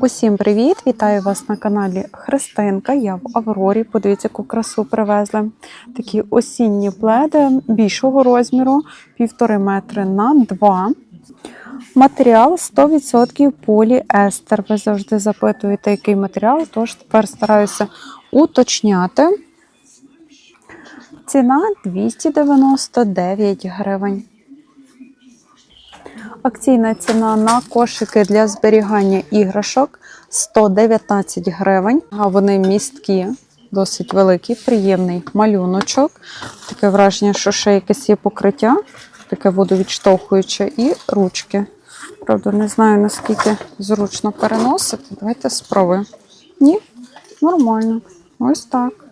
Усім привіт! Вітаю вас на каналі Христинка. Я в Аврорі. Подивіться, яку красу привезли. Такі осінні пледи більшого розміру, півтори метри на 2. Матеріал 100% поліестер. Ви завжди запитуєте, який матеріал, тож тепер стараюся уточняти. Ціна 299 гривень. Акційна ціна на кошики для зберігання іграшок 119 гривень. А вони місткі, досить великий, приємний малюночок. Таке враження, що ще якесь є покриття, таке водовідштовхуюче, і ручки. Правда, не знаю наскільки зручно переносити. Давайте спробуємо. Ні, нормально. Ось так.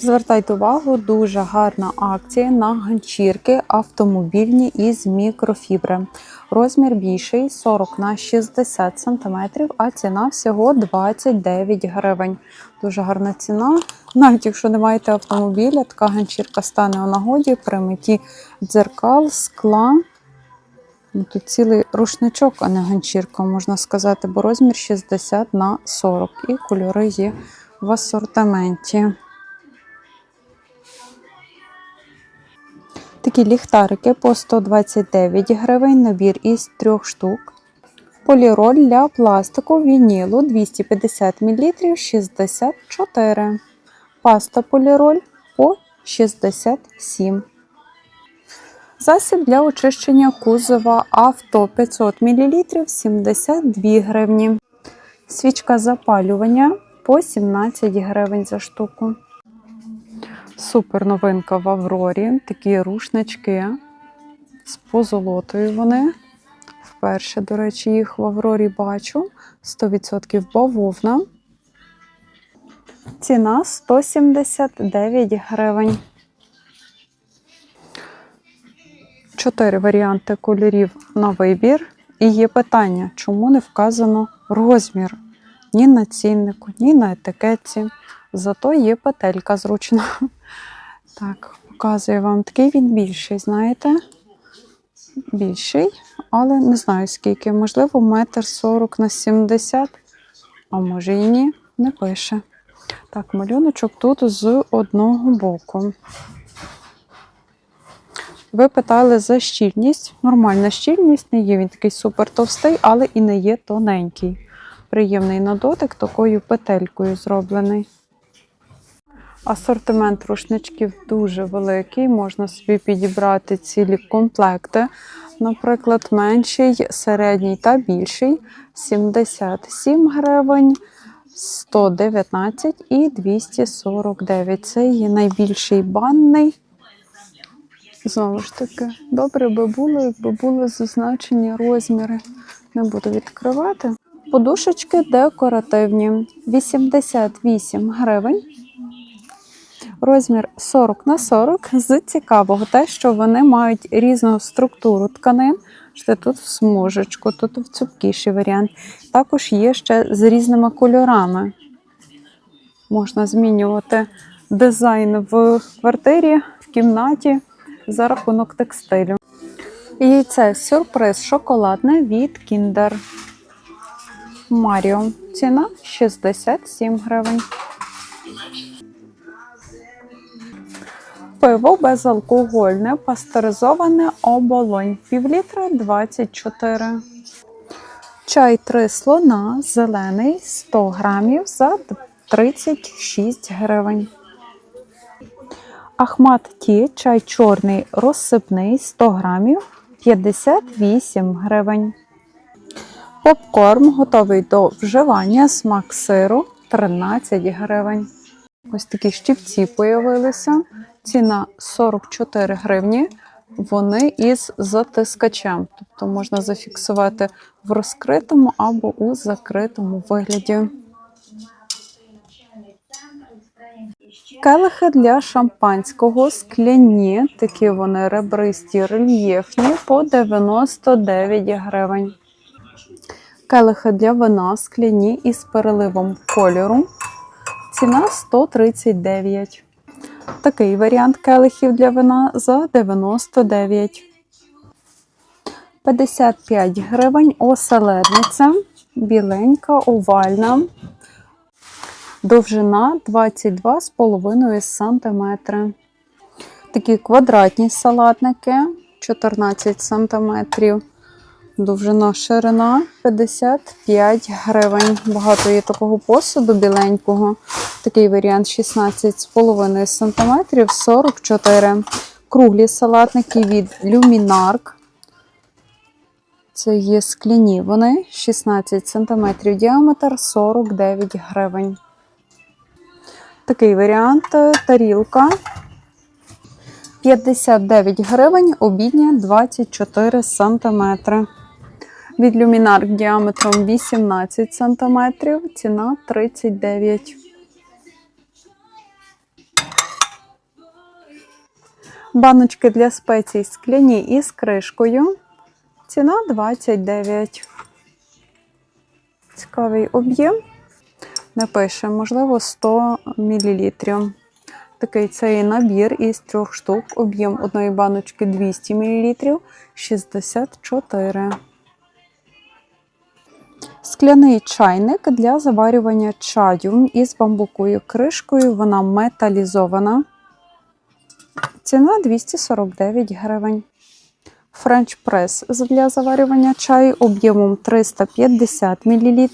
Звертайте увагу, дуже гарна акція на ганчірки автомобільні із мікрофібри. Розмір більший 40 на 60 см, а ціна всього 29 гривень. Дуже гарна ціна. Навіть якщо не маєте автомобіля, така ганчірка стане у нагоді при митті дзеркал, скла. Ну, Тут цілий рушничок, а не ганчірка, можна сказати, бо розмір 60 на 40 і кольори є в асортименті. Такі ліхтарики по 129 гривень, набір із трьох штук. Поліроль для пластику вінілу 250 мл 64. Паста поліроль по 67. Засіб для очищення кузова авто 500 мл 72 гривні. Свічка запалювання по 17 гривень за штуку. Супер новинка в Аврорі. Такі рушнички з позолотою вони. Вперше, до речі, їх в Аврорі бачу. 100% бавовна. Ціна 179 гривень. Чотири варіанти кольорів на вибір. І є питання, чому не вказано розмір ні на ціннику, ні на етикетці. Зато є петелька зручна. Так, показую вам. Такий він більший, знаєте? Більший, але не знаю скільки. Можливо, метр сорок на 70, а може і ні, не пише. Так, малюночок тут з одного боку. Ви питали за щільність. Нормальна щільність, не є він такий супер товстий, але і не є тоненький. Приємний на дотик, такою петелькою зроблений. Асортимент рушничків дуже великий, можна собі підібрати цілі комплекти. Наприклад, менший, середній та більший 77 гривень, 119 і 249. Це є найбільший банний. Знову ж таки, добре би було, якби були зазначені розміри. Не буду відкривати. Подушечки декоративні 88 гривень. Розмір 40 на 40. З цікавого те, що вони мають різну структуру тканин. Що тут в смужечку, тут в цупкіший варіант. Також є ще з різними кольорами. Можна змінювати дизайн в квартирі, в кімнаті за рахунок текстилю. І це сюрприз шоколадне від Kinder Mario. Ціна 67 гривень. Пиво безалкогольне, пастеризоване оболонь. Півлітра 24. Чай 3 слона, зелений 100 грамів за 36 гривень. Ахмат Ті, чай чорний розсипний 100 грамів 58 гривень. Попкорн готовий до вживання, смак сиру 13 гривень. Ось такі щипці появилися. Ціна 44 гривні. Вони із затискачем. Тобто можна зафіксувати в розкритому або у закритому вигляді. Келихи для шампанського скляні. Такі вони ребристі, рельєфні по 99 гривень. Келихи для вина скляні із переливом кольору. Ціна 139. Такий варіант келихів для вина за 99. 55 гривень оселедниця. біленька, овальна. Довжина 22,5 см. Такі квадратні салатники 14 см. Довжина ширина 55 гривень. Багато є такого посуду біленького. Такий варіант 16,5 см 44 Круглі салатники від Luminark. Це є скляні. Вони 16 см діаметр 49 гривень. Такий варіант тарілка 59 гривень, обідня 24 см. Від люмінарк діаметром 18 см, ціна 39. Баночки для спецій скляні із кришкою. Ціна 29. Цікавий об'єм. Напише, можливо, 100 мл. Такий цей набір із трьох штук. Об'єм одної баночки 200 мл 64. Скляний чайник для заварювання чаю із бамбуковою кришкою. Вона металізована. Ціна 249 гривень. Френч прес для заварювання чаю об'ємом 350 мл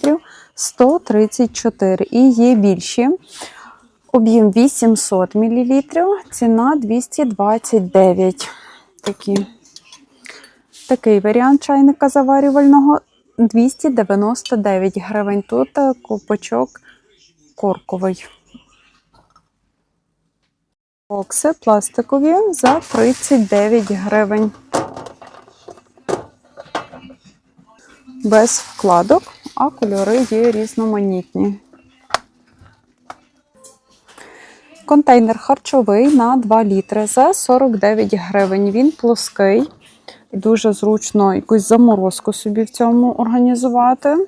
134 і є більші. Об'єм 800 мл, ціна 229. Такі. Такий варіант чайника заварювального 299 гривень. Тут е, копачок корковий. Бокси пластикові за 39 гривень. Без вкладок, а кольори є різноманітні. Контейнер харчовий на 2 літри за 49 гривень. Він плоский. Дуже зручно якусь заморозку собі в цьому організувати.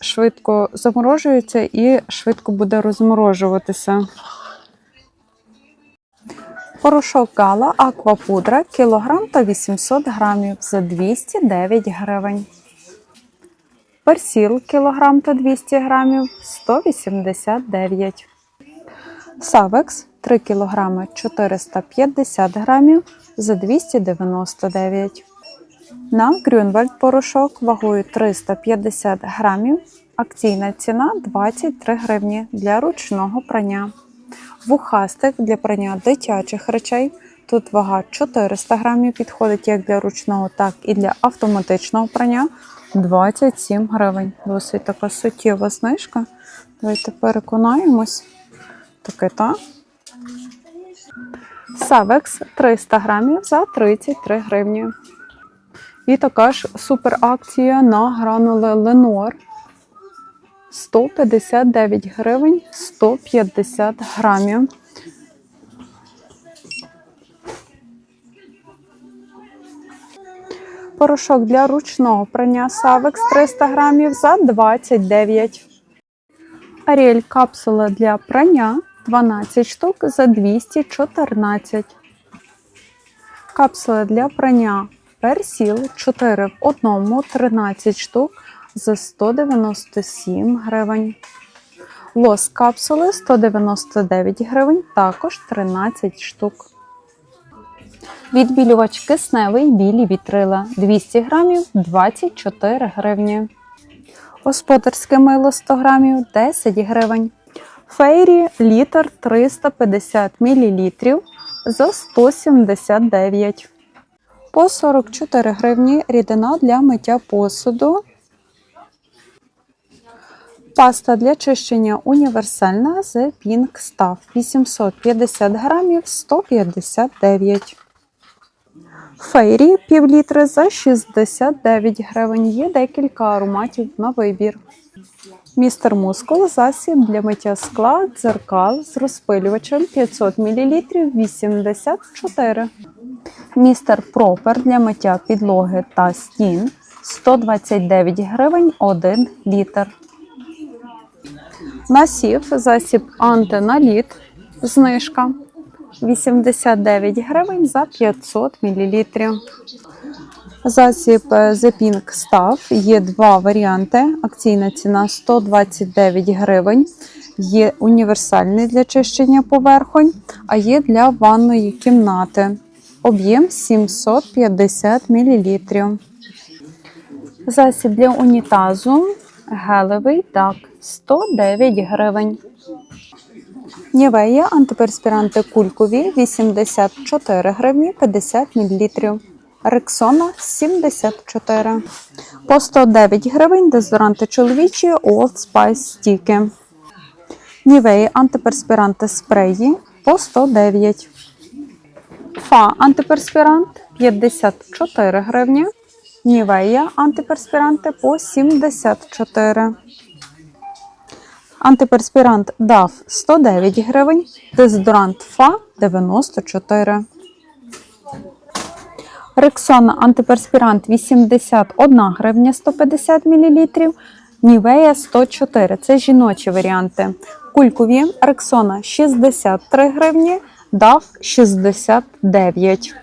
Швидко заморожується і швидко буде розморожуватися. Порошок Гала Аквапудра кілограм та 800 грамів за 209 гривень. Персіл кілограм та 200 грамів 189 Савекс 3 кг 450 грамів за 299 На Грюнвальд порошок вагою 350 грамів. Акційна ціна 23 гривні для ручного прання. Вухастик для прання дитячих речей. Тут вага 400 грамів, підходить як для ручного, так і для автоматичного прання 27 гривень. Досить така суттєва знижка. Давайте переконаємось. Таке, так? Савекс 300 грамів за 33 гривні. І така ж супер акція на гранули Ленор. 159 гривень 150 грамів. Порошок для ручного прання Савекс 300 грамів за 29. Аріель капсула для прання 12 штук за 214. Капсула для прання персіл 4 в одному 13 штук за 197 гривень. Лос капсули 199 гривень, також 13 штук. Відбілювач кисневий білі вітрила 200 грамів 24 гривні. Господарське мило 100 грамів 10 гривень. Фейрі літр 350 мл за 179. По 44 гривні рідина для миття посуду. Паста для чищення універсальна з Pink Stuff 850 грамів 159. Фейрі пів літри за 69 гривень. Є декілька ароматів на вибір. Містер Мускул засіб для миття скла, дзеркал з розпилювачем 500 мл 84. Містер Пропер для миття підлоги та стін 129 гривень 1 літр. Насів засіб антиналіт знижка 89 гривень за 500 мл. Засіб е, Pink Stuff. Є два варіанти. Акційна ціна 129 гривень. Є універсальний для чищення поверхонь, а є для ванної кімнати. Об'єм 750 мл. Засіб для унітазу гелевий так 109 гривень. Нівея антиперспіранти кулькові 84 гривні 50 мл. Рексона 74. По 109 гривень дезодоранти чоловічі Old Spice стіки. Нівеї антиперспіранти спреї по 109. Фа антиперспірант 54 гривні. Нівея антиперспіранти по 74. Антиперспірант DAF 109 гривень. Дезодорант ФА 94. Рексона антиперспірант 81 гривня 150 мл. Нівея 104. Це жіночі варіанти. Кулькові Рексона 63 гривні, DAF 69.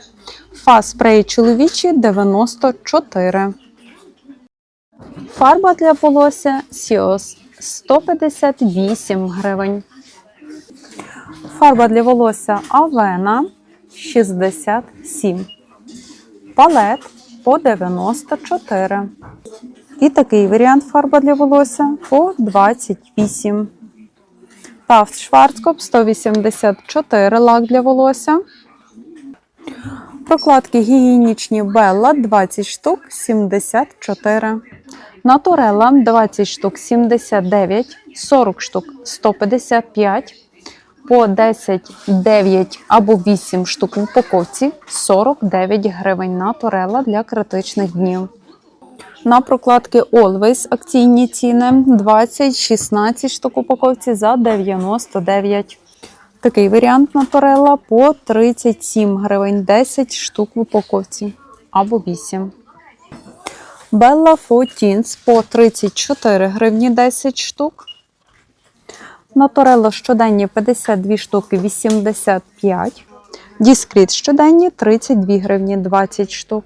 Фа спреї чоловічі 94. Фарба для волосся Сіос 158 гривень. Фарба для волосся Авена 67. Палет по 94. І такий варіант фарба для волосся по 28. Тафт Шварцкоп 184 лак для волосся. Прокладки гігієнічні Белла 20 штук 74. Натурелла 20 штук 79, 40 штук 155, по 10, 9 або 8 штук в упаковці 49 гривень натурелла для критичних днів. На прокладки Always акційні ціни 20-16 штук упаковці за 99. Такий варіант натурелла по 37 гривень 10 штук в упаковці або 8. Bella Teens по 34 гривні 10 штук. Наторелло щоденні 52 штуки 85. Діскріт щоденні 32 гривні 20 штук.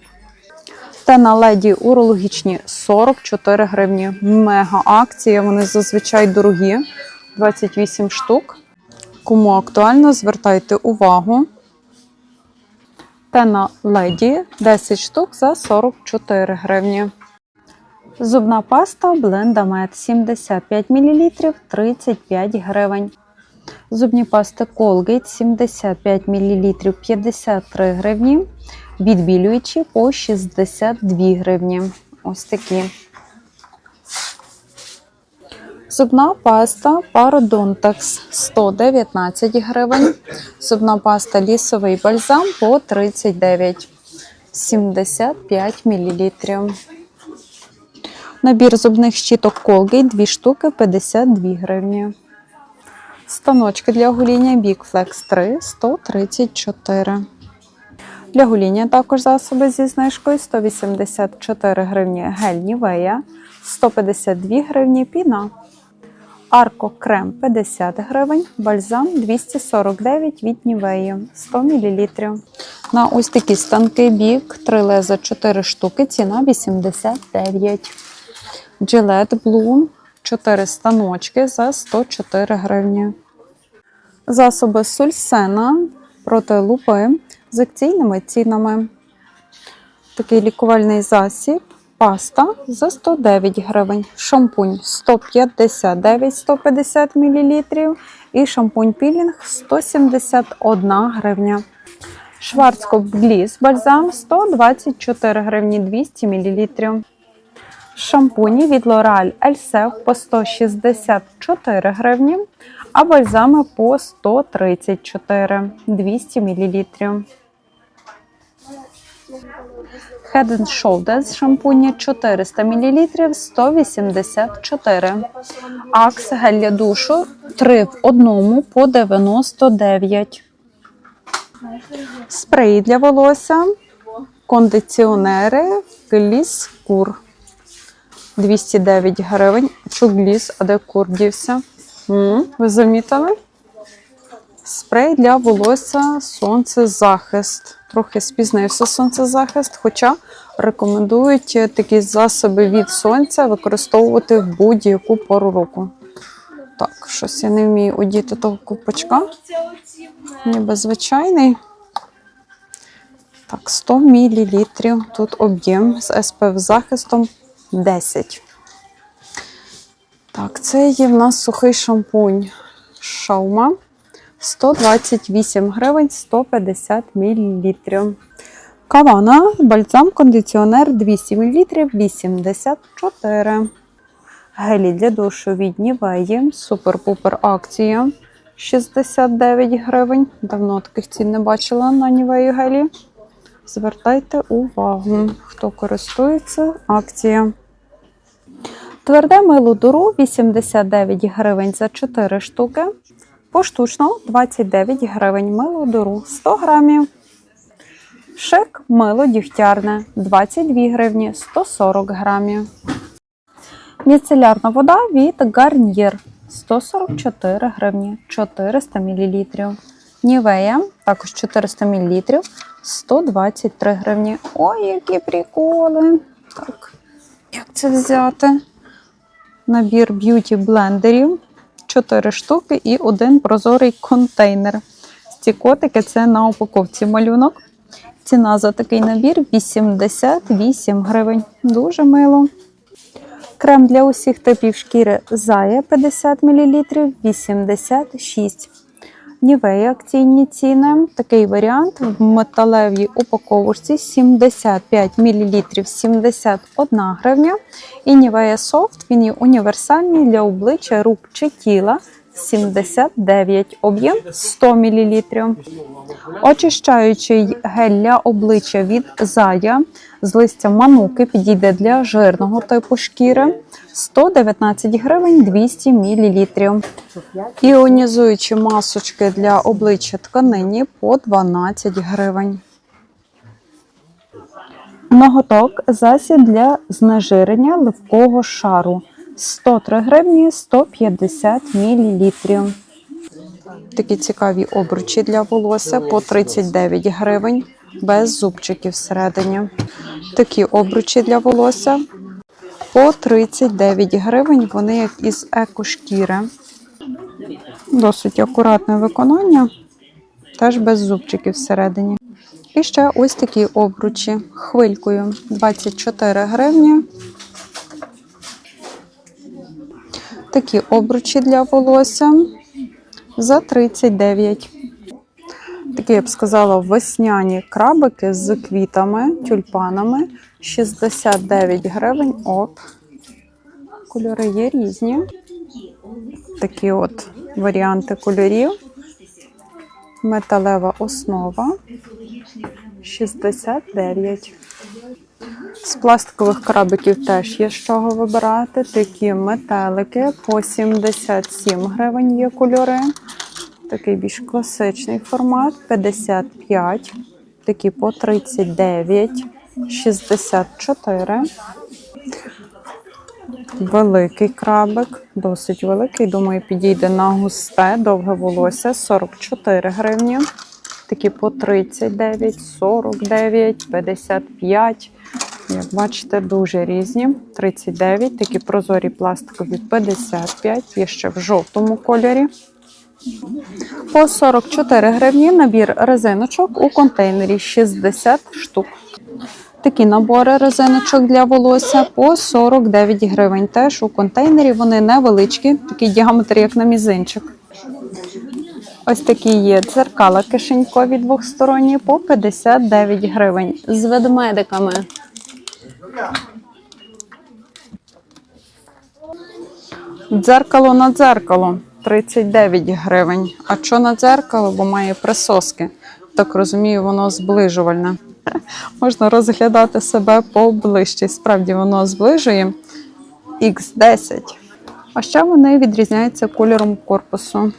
Та на леді урологічні 44 гривні. Мега акція. Вони зазвичай дорогі. 28 штук. Кому актуально, звертайте увагу. Тена леді 10 штук за 44 гривні. Зубна паста Блендамет 75 мл 35 гривень. Зубні пасти Colgate 75 мл 53 гривні. Відбілюючі по 62 гривні. Ось такі. Зубна паста Parodontax 119 гривень. Зубна паста лісовий бальзам по 39 75 мл. Набір зубних щіток Colgate 2 штуки 52 гривні. Станочки для гоління Big Flex 3 134. Для гоління також засоби зі знижкою 184 гривні гель Нівея, 152 гривні піна. Арко крем 50 гривень, бальзам 249 від Нівеї 100 мл. На ось такі станки бік 3 леза 4 штуки, ціна 89. Gillette Bloom 4 станочки за 104 гривні. Засоби Сульсена проти лупи з акційними цінами. Такий лікувальний засіб. Паста за 109 гривень, шампунь 159-150 мл і шампунь пілінг 171 гривня. Шварцкоп Гліс бальзам 124 гривні 200 мл. Шампуні від L'Oreal Elsef по 164 гривні, а бальзами по 134 200 мл. Head and Shoulders шампуні 400 мл 184. Акс гель для душу 3 в одному по 99. Спреї для волосся. Кондиціонери Гліс Кур. 209 гривень. Чугліс, а де кур дівся? М, Ви замітили? Спрей для волосся сонцезахист. Трохи спізнився сонцезахист, хоча рекомендують такі засоби від сонця використовувати в будь-яку пору року. Так, щось я не вмію одіти того купочка. Ніби звичайний. Так, 100 мл. Тут об'єм з SPF захистом 10. Так, це є в нас сухий шампунь Шаума. 128 гривень 150 мл. Кавана, бальзам, кондиціонер 200 мл 84. Гелі для душу від Нівеї. Супер-пупер акція 69 гривень. Давно таких цін не бачила на Нівеї гелі. Звертайте увагу, хто користується акція. Тверде мило дуру 89 гривень за 4 штуки. Поштучно 29 гривень мило дуру 100 грамів. Шик мило дігтярне 22 гривні 140 грамів. Міцелярна вода від Гарнір 144 гривні 400 мл. Нівея також 400 мл 123 гривні. Ой, які приколи! Так, як це взяти? Набір б'юті блендерів 4 штуки і один прозорий контейнер. Ці котики це на упаковці малюнок. Ціна за такий набір 88 гривень. Дуже мило. Крем для усіх типів шкіри Зая 50 мл 86. Нівея акційні ціни. Такий варіант в металевій упаковочці 75 мл 71 гривня. І Нівея Софт, він є універсальний для обличчя, рук чи тіла 79, об'єм 100 мл. Очищаючий гель для обличчя від Зая з листя мануки підійде для жирного типу шкіри 119 гривень 200 мл. Іонізуючі масочки для обличчя тканині по 12 гривень. Ноготок засіб для знежирення ливкого шару 103 гривні 150 мл. Такі цікаві обручі для волосся по 39 гривень без зубчиків всередині. Такі обручі для волосся по 39 гривень. Вони як із екошкіри. Досить акуратне виконання, теж без зубчиків всередині. І ще ось такі обручі хвилькою 24 гривні. Такі обручі для волосся за 39. Такі, я б сказала, весняні крабики з квітами, тюльпанами 69 гривень. Оп. Кольори є різні. Такі от варіанти кольорів. Металева основа 69. З пластикових крабиків теж є з чого вибирати. Такі метелики по 77 гривень є кольори. Такий більш класичний формат 55. Такі по 39, 64. Великий крабик, досить великий. Думаю, підійде на густе, довге волосся 44 гривні. Такі по 39, 49, 55. Як бачите, дуже різні. 39, такі прозорі пластикові 55, є ще в жовтому кольорі. По 44 гривні набір резиночок у контейнері 60 штук. Такі набори резиночок для волосся по 49 гривень. Теж у контейнері вони невеличкі, такий діаметр, як на мізинчик. Ось такі є дзеркала кишенькові двохсторонні по 59 гривень з ведмедиками. Дзеркало на дзеркало 39 гривень. А що на дзеркало, бо має присоски. Так розумію, воно зближувальне. Можна розглядати себе поближче. Справді воно зближує X10. А ще вони відрізняються кольором корпусу.